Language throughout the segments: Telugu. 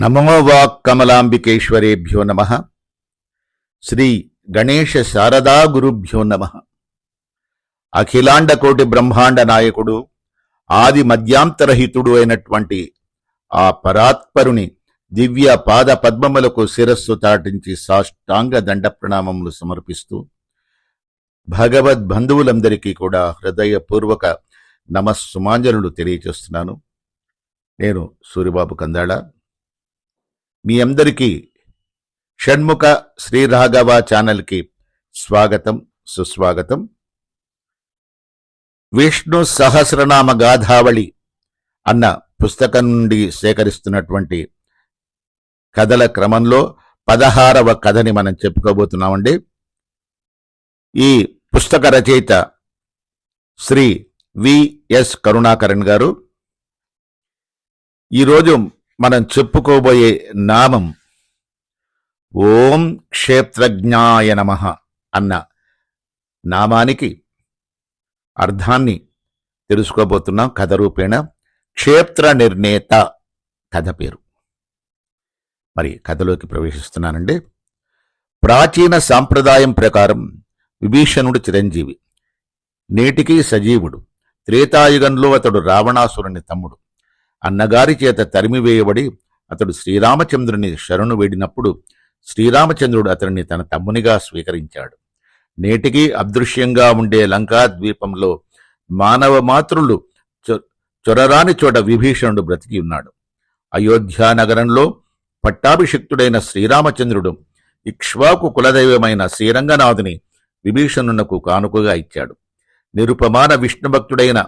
నమో వాక్ కమలాంబికేశ్వరేభ్యో నమ. శ్రీ గణేశ శారదా గురుభ్యో నమ. అఖిలాండ కోటి బ్రహ్మాండ నాయకుడు ఆది మధ్యాంతరహితుడు అయినటువంటి ఆ పరాత్పరుని దివ్య పాద పద్మములకు శిరస్సు తాటించి సాష్టాంగ దండ ప్రణామములు సమర్పిస్తూ భగవద్ బంధువులందరికీ కూడా హృదయపూర్వక నమస్సుమాంజనులు తెలియచేస్తున్నాను నేను సూరిబాబు కందాళ. మీ అందరికీ షణ్ముఖ శ్రీరాఘవ ఛానల్కి స్వాగతం సుస్వాగతం. విష్ణు సహస్రనామ గాథావళి అన్న పుస్తకం నుండి సేకరిస్తున్నటువంటి కథల క్రమంలో పదహారవ కథని మనం చెప్పుకోబోతున్నామండి. ఈ పుస్తక రచయిత శ్రీ విఎస్ కరుణాకరణ్ గారు. ఈరోజు మనం చెప్పుకోబోయే నామం ఓం క్షేత్రజ్ఞాయ నమ అన్న నామానికి అర్థాన్ని తెలుసుకోబోతున్నాం కథ రూపేణ క్షేత్ర నిర్ణేత కథ పేరు. మరి కథలోకి ప్రవేశిస్తున్నానండి. ప్రాచీన సాంప్రదాయం ప్రకారం విభీషణుడు చిరంజీవి నేటికి సజీవుడు త్రేతాయుగంలో అతడు రావణాసురుని తమ్ముడు. అన్నగారి చేత తరిమివేయబడి అతడు శ్రీరామచంద్రుని శరణు వేడినప్పుడు శ్రీరామచంద్రుడు అతనిని తన తమ్మునిగా స్వీకరించాడు. నేటికి అదృశ్యంగా ఉండే లంకా ద్వీపంలో మానవ మాతృలు చొరరాని చోట విభీషణుడు బ్రతికి ఉన్నాడు. అయోధ్యా నగరంలో పట్టాభిషిక్తుడైన శ్రీరామచంద్రుడు ఇక్ష్వాకు కులదైవమైన శ్రీరంగనాథుని విభీషణునకు కానుకగా ఇచ్చాడు. నిరుపమాన విష్ణుభక్తుడైన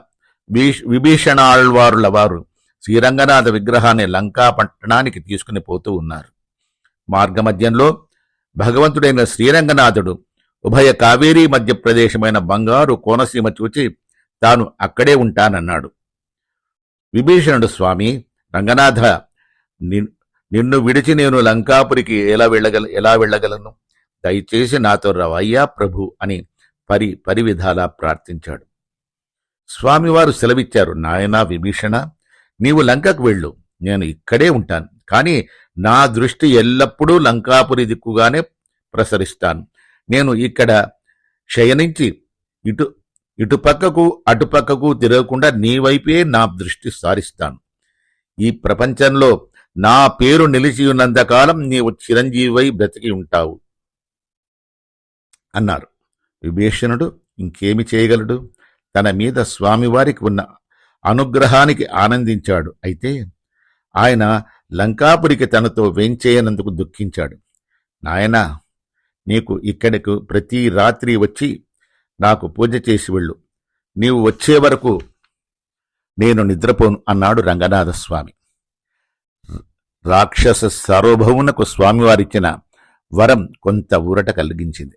భీష్- విభీషణాళ్వారుల వారు శ్రీరంగనాథ విగ్రహాన్ని లంకా పట్టణానికి తీసుకుని పోతూ ఉన్నారు. మార్గమధ్యంలో భగవంతుడైన శ్రీరంగనాథుడు ఉభయ కావేరీ మధ్య ప్రదేశమైన బంగారు కోనసీమ చూచి తాను అక్కడే ఉంటానన్నాడు. విభీషణుడు స్వామి రంగనాథ నిన్- నిన్ను విడిచి నేను లంకాపురికి ఎలా వెళ్ళగల ఎలా వెళ్ళగలను? దయచేసి నాతో రవయ్యా ప్రభు అని పరి పరివిధాలా ప్రార్థించాడు. స్వామివారు సెలవిచ్చారు నాయనా విభీషణ నీవు లంకకు వెళ్ళు. నేను ఇక్కడే ఉంటాను. కానీ నా దృష్టి ఎల్లప్పుడూ లంకాపురి దిక్కుగానే ప్రసరిస్తాను. నేను ఇక్కడ క్షయనించి ఇటు ఇటుపక్కకు అటుపక్కకు తిరగకుండా నీ వైపే నా దృష్టి సారిస్తాను. ఈ ప్రపంచంలో నా పేరు నిలిచి ఉన్నంతకాలం నీవు చిరంజీవై బ్రతికి ఉంటావు. అన్నారు. విభీషణుడు ఇంకేమి చేయగలడు? తన మీద స్వామివారికి ఉన్న అనుగ్రహానికి ఆనందించాడు. అయితే ఆయన లంకాపురికి తనతో వేంచేయనందుకు దుఃఖించాడు. నాయనా నీకు ఇక్కడికి ప్రతి రాత్రి వచ్చి నాకు పూజ చేసి వెళ్ళు. నీవు వచ్చే వరకు నేను నిద్రపోను అన్నాడు రంగనాథ స్వామి రాక్షస సార్వభౌమునకు స్వామివారిచ్చిన వరం కొంత ఊరట కలిగించింది.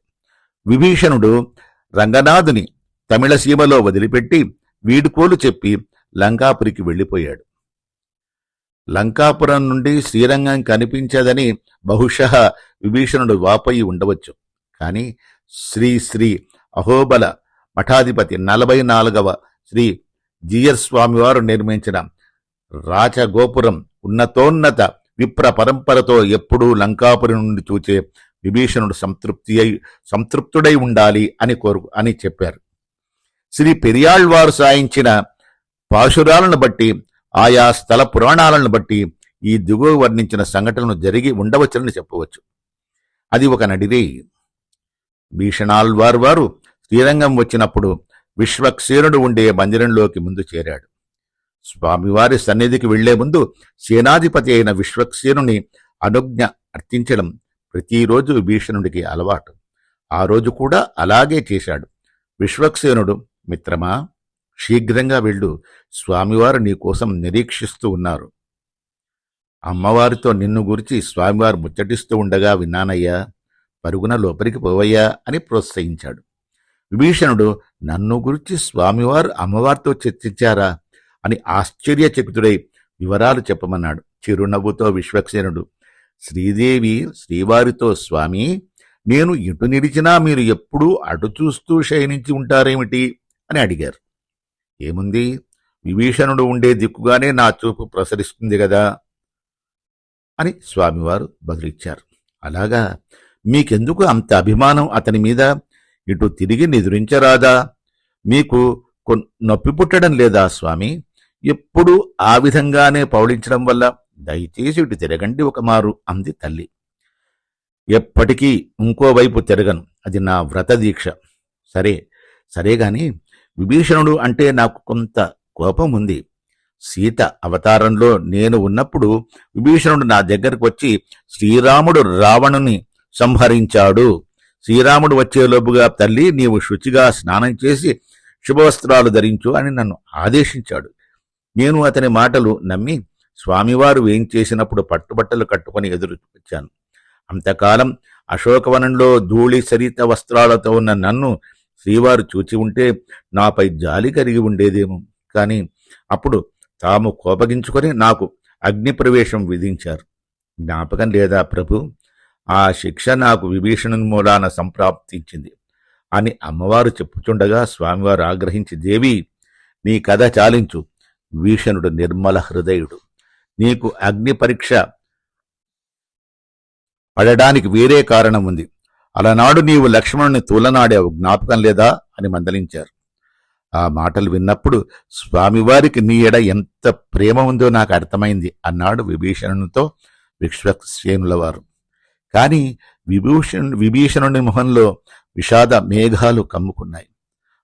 విభీషణుడు రంగనాథుని తమిళసీమలో వదిలిపెట్టి వీడుకోలు చెప్పి లంకాపురికి వెళ్ళిపోయాడు. లంకాపురం నుండి శ్రీరంగం కనిపించదని బహుశః విభీషణుడు వాపయి ఉండవచ్చు. కాని శ్రీ శ్రీ అహోబల మఠాధిపతి నలభై నాలుగవ శ్రీ జియర్ స్వామివారు నిర్మించిన రాచగోపురం ఉన్నతోన్నత విప్ర పరంపరతో ఎప్పుడూ లంకాపురి నుండి చూచే విభీషణుడు సంతృప్తి అయి సంతృప్తుడై ఉండాలి అని కోరు అని చెప్పారు. శ్రీ పెరియాళ్వారు సాయించిన పాశురాలను బట్టి ఆయా స్థల పురాణాలను బట్టి ఈ దిగువ వర్ణించిన సంఘటనలు జరిగి ఉండవచ్చునని చెప్పవచ్చు. అది ఒక నడిదే భీషణాల్వారు వారు శ్రీరంగం వచ్చినప్పుడు విశ్వక్సేనుడు ఉండే మందిరంలోకి ముందు చేరాడు. స్వామివారి సన్నిధికి వెళ్ళే ముందు సేనాధిపతి అయిన విశ్వక్సేనుని అనుజ్ఞ అర్థించడం ప్రతిరోజు భీషణుడికి అలవాటు. ఆ రోజు కూడా అలాగే చేశాడు. విశ్వక్సేనుడు మిత్రమా శీఘ్రంగా వెళ్ళు. స్వామివారు నీకోసం నిరీక్షిస్తూ ఉన్నారు. అమ్మవారితో నిన్ను గురించి స్వామివారు ముచ్చటిస్తూ ఉండగా విన్నానయ్యా పరుగున లోపలికి పోవయ్యా అని ప్రోత్సహించాడు. విభీషణుడు నన్ను గురించి స్వామివారు అమ్మవారితో చర్చించారా అని ఆశ్చర్యచకితుడై వివరాలు చెప్పమన్నాడు. చిరునవ్వుతో విశ్వక్సేనుడు శ్రీదేవి శ్రీవారితో స్వామి నేను ఇటు నిలిచినా మీరు ఎప్పుడూ అటు చూస్తూ శయనించి ఉంటారేమిటి? అని అడిగారు. ఏముంది? విభీషణుడు ఉండే దిక్కుగానే నా చూపు ప్రసరిస్తుంది గదా? అని స్వామివారు బదులిచ్చారు. అలాగా? మీకెందుకు అంత అభిమానం అతని మీద? ఇటు తిరిగి నిద్రించరాదా? మీకు కొన్- నొప్పి పుట్టడం లేదా స్వామి? ఎప్పుడు ఆ విధంగానే పౌళించడం వల్ల దయచేసి ఇటు తిరగండి ఒక మారు అంది తల్లి. ఎప్పటికీ ఇంకోవైపు తిరగను. అది నా వ్రత దీక్ష. సరే సరే గాని విభీషణుడు అంటే నాకు కొంత కోపం ఉంది సీత అవతారంలో నేను ఉన్నప్పుడు విభీషణుడు నా దగ్గరకు వచ్చి శ్రీరాముడు రావణుని సంహరించాడు. శ్రీరాముడు వచ్చేలోపుగా తల్లి నీవు శుచిగా స్నానం చేసి శుభవస్త్రాలు ధరించు అని నన్ను ఆదేశించాడు. నేను అతని మాటలు నమ్మి స్వామివారు వేయించేసినప్పుడు పట్టుబట్టలు కట్టుకొని ఎదురు వచ్చాను. అంతకాలం అశోకవనంలో ధూళి సరిత వస్త్రాలతో ఉన్న నన్ను శ్రీవారు చూచి ఉంటే నాపై జాలి కలిగి ఉండేదేమో. కాని అప్పుడు తాము కోపగించుకొని నాకు అగ్నిప్రవేశం విధించారు. జ్ఞాపకం లేదా ప్రభు? ఆ శిక్ష నాకు విభీషణుని మూలాన సంప్రాప్తించింది అని అమ్మవారు చెప్పుచుండగా స్వామివారు ఆగ్రహించి దేవి నీ కథ చాలించు. విభీషణుడు నిర్మల హృదయుడు. నీకు అగ్ని పరీక్ష పడడానికి వేరే కారణం ఉంది. అలనాడు నీవు లక్ష్మణుని తూలనాడావు జ్ఞాపకం లేదా? అని మందలించారు. ఆ మాటలు విన్నప్పుడు స్వామివారికి నీ ఎడ ఎంత ప్రేమ ఉందో నాకు అర్థమైంది అన్నాడు విభీషణునితో విశ్వక్సేనుల వారు కాని విభూషణ్ విభీషణుని మొహంలో విషాద మేఘాలు కమ్ముకున్నాయి.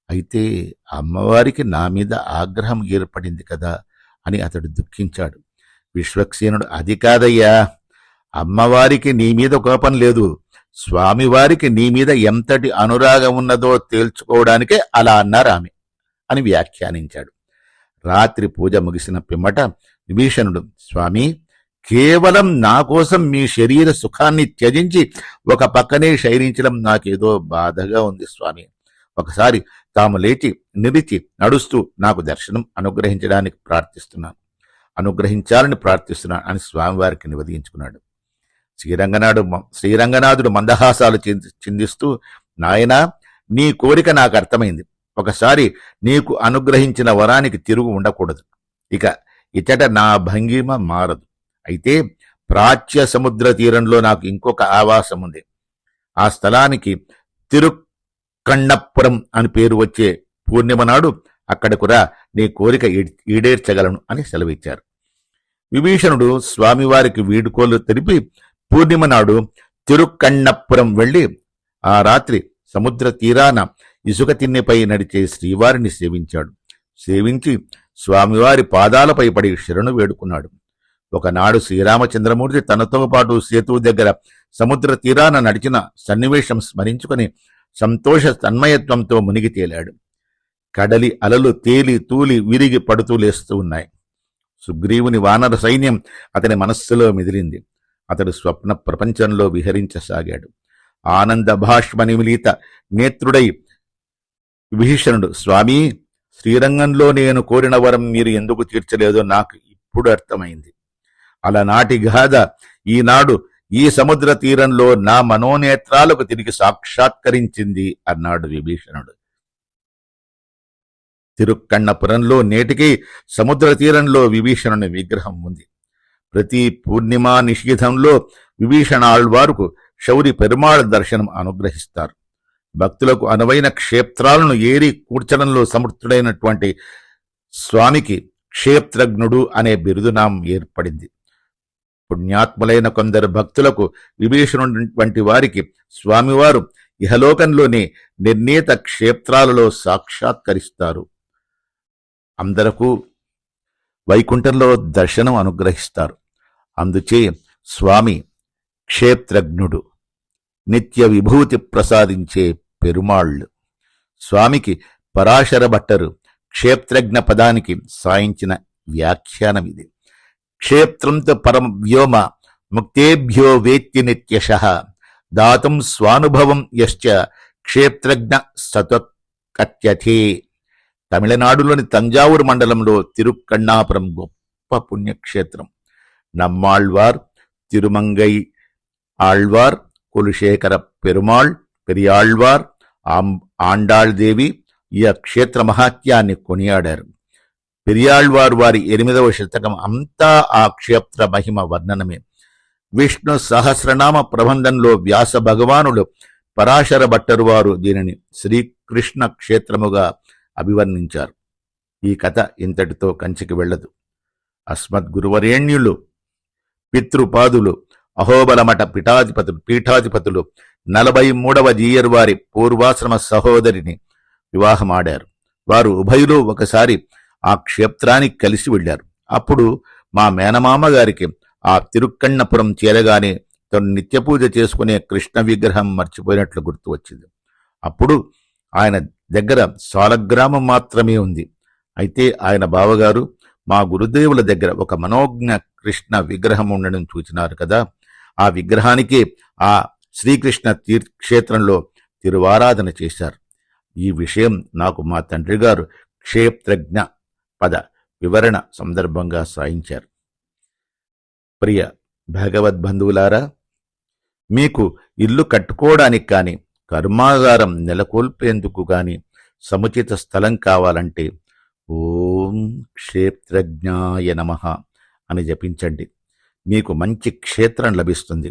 అయితే అమ్మవారికి నా మీద ఆగ్రహం ఏర్పడింది కదా? అని అతడు దుఃఖించాడు. విశ్వక్సేనుడు అది కాదయ్యా అమ్మవారికి నీ మీద కోపం లేదు. స్వామివారికి నీ మీద ఎంతటి అనురాగం ఉన్నదో తేల్చుకోవడానికే అలా అన్నారు ఆమె అని వ్యాఖ్యానించాడు. రాత్రి పూజ ముగిసిన పిమ్మట విభీషణుడు స్వామి కేవలం నా కోసం మీ శరీర సుఖాన్ని త్యజించి ఒక పక్కనే శయనించడం నాకేదో బాధగా ఉంది స్వామి. ఒకసారి తాము లేచి నిలిచి నడుస్తూ నాకు దర్శనం అనుగ్రహించడానికి ప్రార్థిస్తున్నాను. అనుగ్రహించాలని ప్రార్థిస్తున్నాను అని స్వామివారికి నివేదించుకున్నాడు. శ్రీరంగనాడు శ్రీరంగనాథుడు మందహాసాలు చిందిస్తూ నాయనా నీ కోరిక నాకు అర్థమైంది. ఒకసారి నీకు అనుగ్రహించిన వరానికి తిరుగు ఉండకూడదు. ఇక ఇతట నా భంగిమ మారదు. అయితే ప్రాచ్య సముద్ర తీరంలో నాకు ఇంకొక ఆవాసం ఉంది. ఆ స్థలానికి తిరుక్కన్నపురం అని పేరు వచ్చే పూర్ణిమ నాడు అక్కడకురా నీ కోరిక ఈడ్- ఈడేర్చగలను అని సెలవిచ్చారు. విభీషణుడు స్వామివారికి వీడుకోలు తెలిపి పూర్ణిమ నాడు తిరుక్కన్నపురం వెళ్ళి ఆ రాత్రి సముద్ర తీరాన ఇసుక తిన్నెపై నడిచే శ్రీవారిని సేవించాడు. సేవించి స్వామివారి పాదాలపై పడి శరణు వేడుకున్నాడు. ఒకనాడు శ్రీరామచంద్రమూర్తి తనతో పాటు సేతువు దగ్గర సముద్ర తీరాన నడిచిన సన్నివేశం స్మరించుకుని సంతోష తన్మయత్వంతో మునిగి తేలాడు. కడలి అలలు తేలి తూలి విరిగి పడుతూ లేస్తూ ఉన్నాయి. సుగ్రీవుని వానర సైన్యం అతని మనస్సులో మెదిలింది. అతడు స్వప్న ప్రపంచంలో విహరించసాగాడు. ఆనంద భాష్మనిమిలిత నేత్రుడై విభీషణుడు స్వామి శ్రీరంగంలో నేను కోరిన వరం మీరు ఎందుకు తీర్చలేదో నాకు ఇప్పుడు అర్థమైంది. అలనాటి గాథ ఈనాడు ఈ సముద్ర తీరంలో నా మనోనేత్రాలకు తిరిగి సాక్షాత్కరించింది అన్నాడు విభీషణుడు. తిరుక్కన్నపురంలో నేటికి సముద్ర తీరంలో విభీషణుని విగ్రహం ఉంది. ప్రతి పూర్ణిమా నిషీధంలో విభీషణ ఆళ్వారుకు శౌరి పెరుమాళ్ దర్శనం అనుగ్రహిస్తారు. భక్తులకు అనువైన క్షేత్రాలను ఏరి కూర్చడంలో సమర్థుడైనటువంటి స్వామికి క్షేత్రజ్ఞుడు అనే బిరుదునామం ఏర్పడింది. పుణ్యాత్ములైన కొందరు భక్తులకు విభీషణుడి వంటి వారికి స్వామివారు ఇహలోకంలోని నిర్ణీత క్షేత్రాలలో సాక్షాత్కరిస్తారు. అందరకు వైకుంఠంలో దర్శనం అనుగ్రహిస్తారు. అందుచే స్వామి క్షేత్రజ్ఞుడు నిత్య విభూతి ప్రసాదించే పెరుమాళ్ళు. స్వామికి పరాశర భట్టరు క్షేత్రజ్ఞ పదానికి సాయించిన వ్యాఖ్యానం ఇది క్షేత్రంతో పరమ వ్యోమ ముక్తేభ్యో వేత్తి నిత్యశ దాతం స్వానుభవం యశ్చ క్షేత్రజ్ఞ సతకత్యథే తమిళనాడులోని తంజావూరు మండలంలో తిరుక్కണ്ണాపురం గొప్ప పుణ్యక్షేత్రం. నమ్మాళ్వార్ తిరుమంగై ఆళ్వార్ కులుశేఖర పెరుమాళ్ పెరియాళ్వార్ ఆం- ఆండాళ్ దేవి ఈ క్షేత్ర మహాత్యాన్ని కొనియాడారు. పెరియాళ్వార్ వారి ఎనిమిదవ శతకం అంతా ఆ క్షేత్ర మహిమ వర్ణనమే. విష్ణు సహస్రనామ ప్రబంధంలో వ్యాస భగవానుడు పరాశర భట్టరు వారు దీనిని శ్రీకృష్ణ క్షేత్రముగా అభివర్ణించారు. ఈ కథ ఇంతటితో కంచికి వెళ్ళదు. అస్మద్గురువరేణ్యులు పితృపాదులు అహోబలమఠ పీఠాధిపతులు పీఠాధిపతులు నలభై మూడవ జీయర్వారి పూర్వాశ్రమ సహోదరిని వివాహమాడారు. వారు ఉభయులు ఒకసారి ఆ క్షేత్రానికి కలిసి వెళ్ళారు. అప్పుడు మా మేనమామ గారికి ఆ తిరుక్కన్నపురం చేరగానే తను నిత్యపూజ చేసుకునే కృష్ణ విగ్రహం మర్చిపోయినట్లు గుర్తు వచ్చింది. అప్పుడు ఆయన దగ్గర సాలగ్రామం మాత్రమే ఉంది. అయితే ఆయన బావగారు మా గురుదేవుల దగ్గర ఒక మనోజ్ఞ కృష్ణ విగ్రహం ఉండడం చూచినారు కదా. ఆ విగ్రహానికి ఆ శ్రీకృష్ణ తీర్ క్షేత్రంలో తిరువారాధన చేశారు. ఈ విషయం నాకు మా తండ్రి గారు క్షేత్రజ్ఞ పద వివరణ సందర్భంగా సాయించారు. ప్రియ భగవద్బంధువులారా మీకు ఇల్లు కట్టుకోవడానికి కానీ కర్మాగారం నెలకొల్పేందుకు గాని సముచిత స్థలం కావాలంటే ఓం క్షేత్రజ్ఞాయ నమ అని జపించండి. మీకు మంచి క్షేత్రం లభిస్తుంది.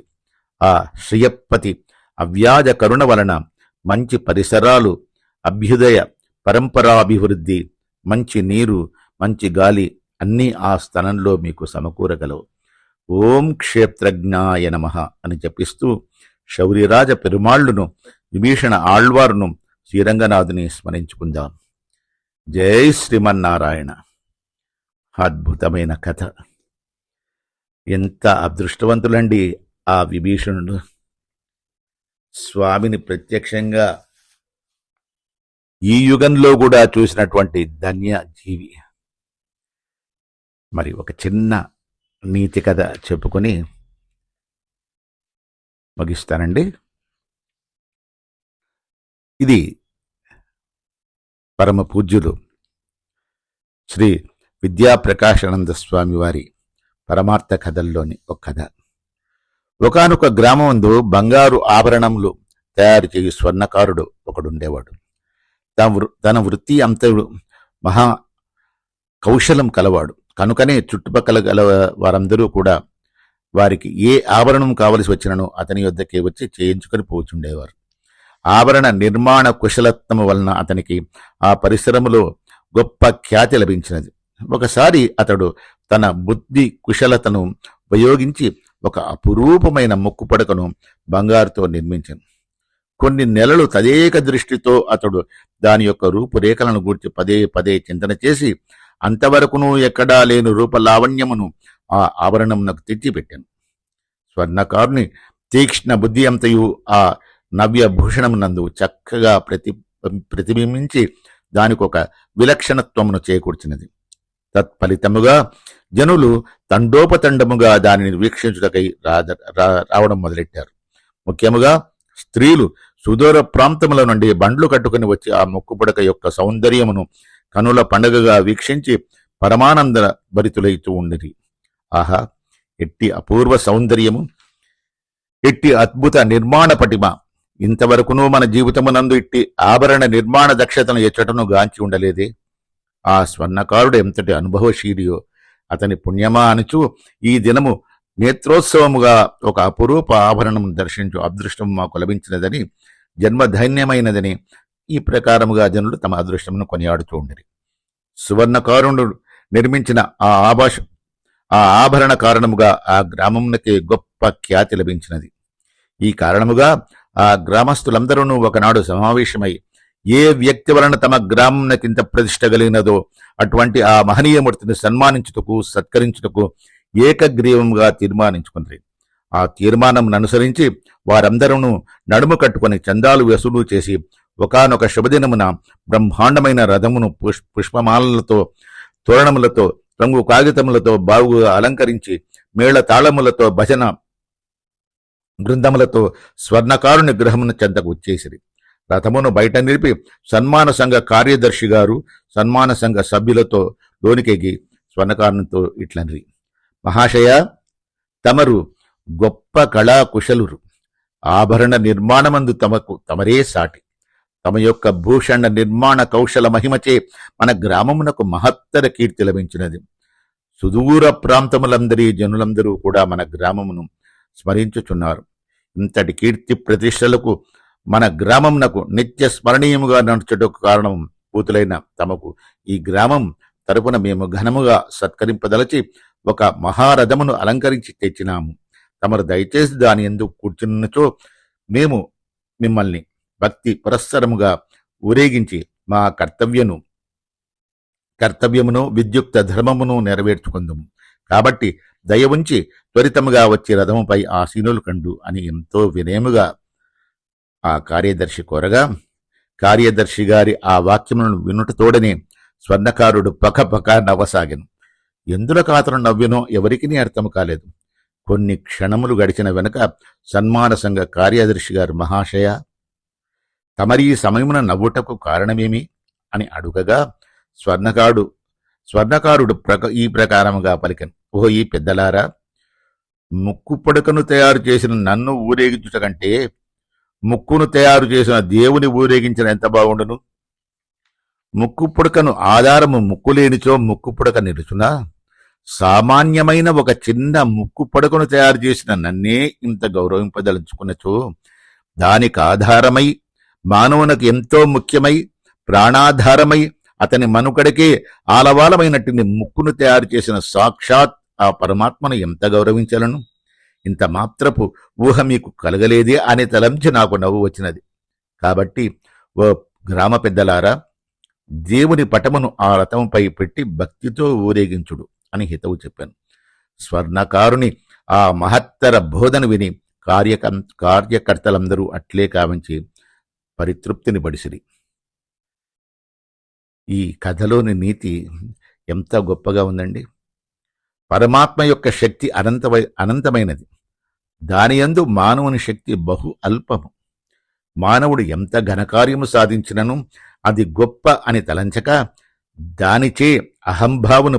ఆ శ్రియప్పతి అవ్యాజ కరుణ వలన మంచి పరిసరాలు అభ్యుదయ పరంపరాభివృద్ధి మంచి నీరు మంచి గాలి అన్నీ ఆ స్థలంలో మీకు సమకూరగలవు. ఓం క్షేత్రజ్ఞాయ నమ అని జపిస్తూ శౌరిరాజ పెరుమాళ్ళును విభీషణ ఆళ్వారును శ్రీరంగనాథుని స్మరించుకుందాం. జై శ్రీమన్నారాయణ. అద్భుతమైన కథ. ఎంత అదృష్టవంతులండి ఆ విభీషణుడు. స్వామిని ప్రత్యక్షంగా ఈ యుగంలో కూడా చూసినటువంటి ధన్య జీవి మరి ఒక చిన్న నీతి కథ చెప్పుకొని ముగిస్తానండి. ఇది పరమ పూజ్యులు శ్రీ విద్యాప్రకాశానంద స్వామి వారి పరమార్థ కథల్లోని ఒక కథ. ఒకనొక గ్రామందు బంగారు ఆభరణములు తయారు చేయు స్వర్ణకారుడు ఒకడుండేవాడు. తన వృ- తన వృత్తి అంతడు మహా కౌశలం కలవాడు. కనుకనే చుట్టుపక్కల గల వారందరూ కూడా వారికి ఏ ఆభరణం కావలసి వచ్చినను అతని వద్దకే వచ్చి చేయించుకొని పోచుండేవారు. ఆభరణ నిర్మాణ కుశలత్వము వలన అతనికి ఆ పరిశ్రమలో గొప్ప ఖ్యాతి లభించినది. ఒకసారి అతడు తన బుద్ధి కుశలతను ఉపయోగించి ఒక అపురూపమైన ముక్కు పడకను బంగారుతో నిర్మించాను కొన్ని నెలలు తదేక దృష్టితో అతడు దాని యొక్క రూపురేఖలను గూర్చి పదే పదే చింతన చేసి అంతవరకును ఎక్కడా లేని రూప లావణ్యమును ఆ ఆభరణమునకు తెచ్చిపెట్టాను. స్వర్ణకారుని తీక్ష్ణ బుద్ధి అంతయు ఆ నవ్య భూషణమునందు చక్కగా ప్రతి ప్రతిబింబించి దానికొక విలక్షణత్వమును చేకూర్చినది. తత్ఫలితముగా జనులు తండోపతండముగా దానిని వీక్షించుటకై రాద- రా- రావడం మొదలెట్టారు. ముఖ్యముగా స్త్రీలు సుదూర ప్రాంతముల నుండి బండ్లు కట్టుకుని వచ్చి ఆ మొక్కుపుడక యొక్క సౌందర్యమును కనుల పండగగా వీక్షించి పరమానంద భరితులైతూ ఉండిరి. ఆహా ఎట్టి అపూర్వ సౌందర్యము ఎట్టి అద్భుత నిర్మాణ పటిమ ఇంతవరకును మన జీవితమునందు ఇట్టి ఆభరణ నిర్మాణ దక్షతను ఎచ్చటను గాంచి ఉండలేదే. ఆ స్వర్ణకారుడు ఎంతటి అనుభవశీలియో అతని పుణ్యమా అనుచు ఈ దినము నేత్రోత్సవముగా ఒక అపురూప ఆభరణం దర్శించు అదృష్టం మాకు లభించినదని జన్మధైన్యమైనదని ఈ ప్రకారముగా జనులు తమ అదృష్టమును కొనియాడుతూ ఉండిరి. సువర్ణకారుణుడు నిర్మించిన ఆ ఆభాష ఆ ఆభరణ కారణముగా ఆ గ్రామమునకి గొప్ప ఖ్యాతి లభించినది. ఈ కారణముగా ఆ గ్రామస్తులందరూ ఒకనాడు సమావేశమై ఏ వ్యక్తి వలన తమ గ్రామంకింత ప్రతిష్ట కలిగినదో అటువంటి ఆ మహనీయమూర్తిని సన్మానించుటకు సత్కరించుటకు ఏకగ్రీవంగా తీర్మానించుకుంది ఆ తీర్మానం అనుసరించి వారందరూ నడుము కట్టుకొని చందాలు వసూలు చేసి ఒకానొక శుభదినమున బ్రహ్మాండమైన రథమును పుష్ పుష్పమాలలతో తోరణములతో రంగు కాగితములతో బావుగా అలంకరించి మేళ తాళములతో భజన బృందములతో స్వర్ణకారుని గృహమును చెంతకు వచ్చేసిరి. రథమును బయట నిలిపి సన్మాన సంఘ కార్యదర్శి గారు సన్మాన సంఘ సభ్యులతో లోనికెగి స్వర్ణకారునితో ఇట్లనిరి. మహాశయ తమరు గొప్ప కళా కుశలురు ఆభరణ నిర్మాణమందు తమకు తమరే సాటి. తమ యొక్క భూషణ నిర్మాణ కౌశల మహిమచే మన గ్రామమునకు మహత్తర కీర్తి లభించినది. సుదూర ప్రాంతములందరి జనులందరూ కూడా మన గ్రామమును స్మరించుచున్నారు. ఇంతటి కీర్తి ప్రతిష్టలకు మన గ్రామంనకు నిత్య స్మరణీయముగా నడుచుటకు కారణం పూతులైన తమకు. ఈ గ్రామం తరపున మేము ఘనముగా సత్కరింపదలచి ఒక మహారథమును అలంకరించి తెచ్చినాము. తమరు దయచేసి దాని ఎందుకు కూర్చున్నచో మేము మిమ్మల్ని భక్తి పురస్సరముగా ఊరేగించి మా కర్తవ్యను కర్తవ్యమును విద్యుక్త ధర్మమును నెరవేర్చుకుందాము. కాబట్టి దయ ఉంచి త్వరితముగా వచ్చి రథముపై ఆసీనులు కండు అని ఎంతో వినయముగా ఆ కార్యదర్శి కోరగా కార్యదర్శి గారి ఆ వాక్యములను వినుటతోడనే స్వర్ణకారుడు పక పక నవ్వసాగెను. ఎందుల కాతను నవ్వినో ఎవరికీ అర్థం కాలేదు. కొన్ని క్షణములు గడిచిన వెనుక సన్మాన సంఘ కార్యదర్శి గారు మహాశయ తమరి ఈ సమయమున నవ్వుటకు కారణమేమి? అని అడుగగా స్వర్ణకారుడు స్వర్ణకారుడు ప్రక ఈ ప్రకారముగా పలికను. ఓ ఈ పెద్దలారా ముక్కు పడకను తయారు చేసిన నన్ను ఊరేగించుట కంటే ముక్కును తయారు చేసిన దేవుని ఊరేగించిన ఎంత బాగుండును? ముక్కు పుడకను ఆధారము ముక్కు లేనిచో ముక్కు పుడక నిలుచునా? సామాన్యమైన ఒక చిన్న ముక్కు పుడకను తయారు చేసిన నన్నే ఇంత గౌరవింపదలుచుకున్నచో దానికి ఆధారమై మానవునకు ఎంతో ముఖ్యమై ప్రాణాధారమై అతని మనుకడకే ఆలవాలమైనటువంటి ముక్కును తయారు చేసిన సాక్షాత్ ఆ పరమాత్మను ఎంత గౌరవించలను ఇంత మాత్రపు ఊహ మీకు కలగలేదే అనే తలంచి నాకు నవ్వు వచ్చినది. కాబట్టి ఓ గ్రామ పెద్దలారా దేవుని పటమును ఆ రథంపై పెట్టి భక్తితో ఊరేగించుడు అని హితవు చెప్పాను. స్వర్ణకారుని ఆ మహత్తర బోధన విని కార్యక కార్యకర్తలందరూ అట్లే కావించి పరితృప్తిని పడిసిరి ఈ కథలోని నీతి ఎంత గొప్పగా ఉందండి? పరమాత్మ యొక్క శక్తి అనంతమై అనంతమైనది. దానియందు మానవుని శక్తి బహు అల్పము. మానవుడు ఎంత ఘనకార్యము సాధించినను అది గొప్ప అని తలంచక దానిచే అహంభావను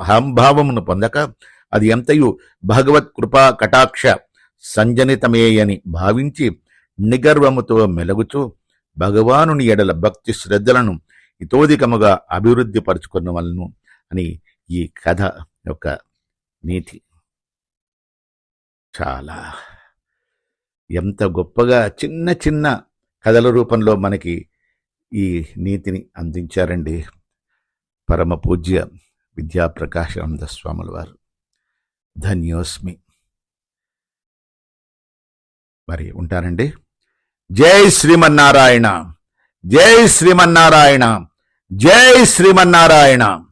అహంభావమును పొందక అది ఎంతయు భగవత్ కృపా కటాక్ష సంజనితమేయని భావించి నిగర్వముతో మెలుగుచూ భగవానుని ఎడల భక్తి శ్రద్ధలను ఇతోధికముగా అభివృద్ధి పరుచుకున్న వలను అని ఈ కథ యొక్క నీతి. చాలా. ఎంత గొప్పగా చిన్న చిన్న కథల రూపంలో మనకి ఈ నీతిని అందించారండి పరమ పూజ్య విద్యాప్రకాశానంద స్వాముల వారు. ధన్యోస్మి. మరి ఉంటారండి. జై శ్రీమన్నారాయణ! జై శ్రీమన్నారాయణ! జై శ్రీమన్నారాయణ!